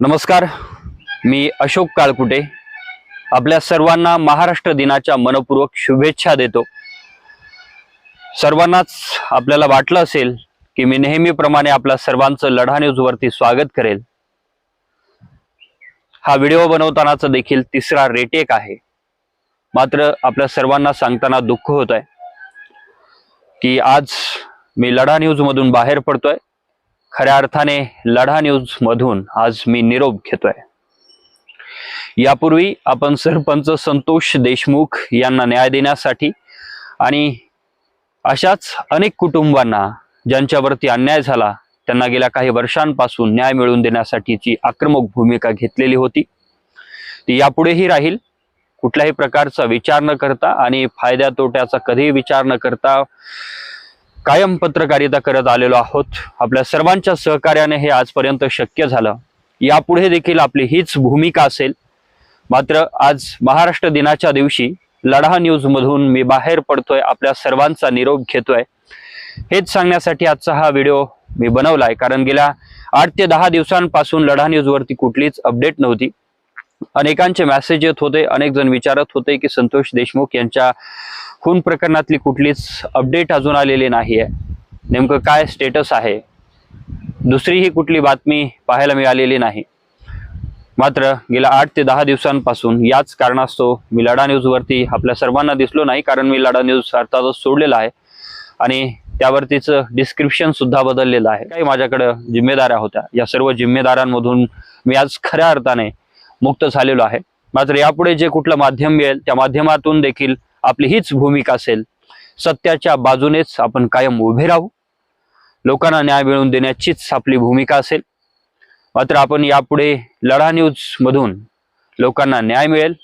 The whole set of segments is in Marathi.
नमस्कार मी अशोक काळकुटे. आपल्या सर्वांना महाराष्ट्र दिनाच्या मनपूर्वक शुभेच्छा देतो. सर्वांनाच आपल्याला वाटलं असेल की मी नेहमीप्रमाणे आपल्या सर्वांचं लढा न्यूजवरती स्वागत करेल. हा व्हिडिओ बनवतानाचा देखील तिसरा रेटेक आहे. मात्र आपल्या सर्वांना सांगताना दुःख होत आहे की आज मी लढा न्यूज मधून बाहेर पडतोय. खऱ्या अर्थाने लढा न्यूज मधून आज मी निरोप घेतोय. यापूर्वी आपण सरपंच संतोष देशमुख यांना न्याय देण्यासाठी आणि अशाच अनेक कुटुंबांना ज्यांच्यावरती अन्याय झाला त्यांना गेल्या काही वर्षांपासून न्याय मिळवून देण्यासाठीची आक्रमक भूमिका घेतलेली होती. ती यापुढेही राहील. कुठल्याही प्रकारचा विचार न करता आणि फायद्या तोट्याचा कधीही विचार न करता कायम पत्रकारिता करत आलेलो आहोत. आपल्या सर्वांच्या सहकार्याने हे आजपर्यंत शक्य झालं. यापुढे देखील आपली हीच भूमिका असेल. मात्र आज महाराष्ट्र दिनाच्या दिवशी लढा न्यूज मधून मी बाहेर पडतोय आपल्या सर्वांचा निरोप घेतोय. हेच सांगण्यासाठी आजचा हा व्हिडिओ मी बनवलाय. कारण गेल्या आठ ते दहा दिवसांपासून लढा न्यूजवरती कुठलीच अपडेट नव्हती. अनेकांचे मेसेज येत होते अनेक जण विचारत होते की संतोष देशमुख यांच्या खून प्रकरणातली कुठलीच अपडेट अजून आलेली नाही आहे नेमकं काय स्टेटस आहे? दुसरीही कुठली बातमी पाहायला मिळालेली नाही. मात्र गेल्या आठ ते दहा दिवसांपासून याच कारणास्तव मी लढा न्यूजवरती आपल्या सर्वांना दिसलो नाही कारण मी लढा न्यूज अर्थातच सोडलेला आहे आणि त्यावरतीचं डिस्क्रिप्शन सुद्धा बदललेलं आहे. काही माझ्याकडं जिम्मेदाऱ्या होत्या. या सर्व जिम्मेदारांमधून मी आज खऱ्या अर्थाने मुक्त झालेलो आहे. मात्र यापुढे जे कुठलं माध्यम मिळेल त्या माध्यमातून देखील आपली हीच भूमिका असेल सत्याच्या बाजूनेच आपण कायम उभे राहू. लोकांना न्याय मिळवून देण्याचीच आपली भूमिका असेल. मात्र आपण यापुढे लढा न्यूजमधून लोकांना न्याय मिळेल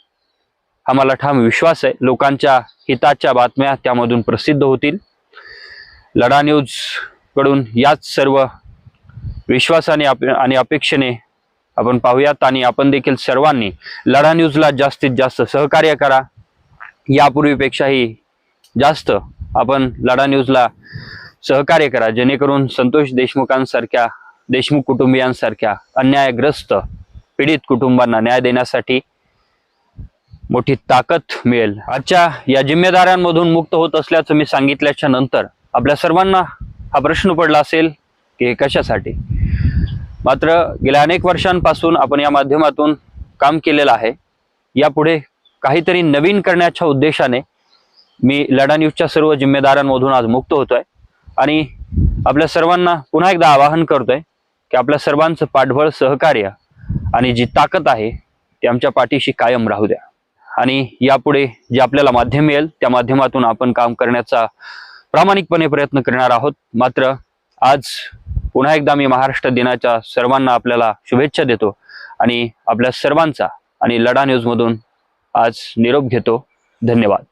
हा मला ठाम विश्वास आहे. लोकांच्या हिताच्या बातम्या त्यामधून प्रसिद्ध होतील. लढा न्यूजकडून याच सर्व विश्वासाने आप- आणि अपेक्षेने आपण पाहूयात आणि आपण देखील सर्वांनी लढा न्यूजला जास्तीत जास्त सहकार्य करा. यापूर्वीपेक्षाही जास्त आपण लढा न्यूजला सहकार्य करा जेणेकरून संतोष देशमुखांसारख्या देशमुख कुटुंबियांसारख्या अन्यायग्रस्त पीडित कुटुंबांना न्याय देण्यासाठी मोठी ताकद मिळेल. आजच्या या जिम्मेदाऱ्यांमधून मुक्त होत असल्याचं मी सांगितल्याच्या नंतर आपल्या सर्वांना हा प्रश्न पडला असेल की हे कशासाठी? मात्र गेल्या अनेक वर्षांपासून आपण या माध्यमातून काम केलेलं आहे. यापुढे काहीतरी नवीन करण्याच्या उद्देशाने मी लढा न्यूजच्या सर्व जिम्मेदारांमधून आज मुक्त होतोय. आणि आपल्या सर्वांना पुन्हा एकदा आवाहन करतोय की आपल्या सर्वांचं पाठबळ सहकार्य आणि जी ताकद आहे ती आमच्या पाठीशी कायम राहू द्या. आणि यापुढे जे आपल्याला माध्यम मिळेल त्या माध्यमातून आपण काम करण्याचा प्रामाणिकपणे प्रयत्न करणार आहोत. मात्र आज पुन्हा एकदा मी महाराष्ट्र दिनाच्या सर्वांना आपल्याला शुभेच्छा देतो आणि आपल्या सर्वांचा आणि लढा न्यूजमधून आज निरोप घेतो. धन्यवाद.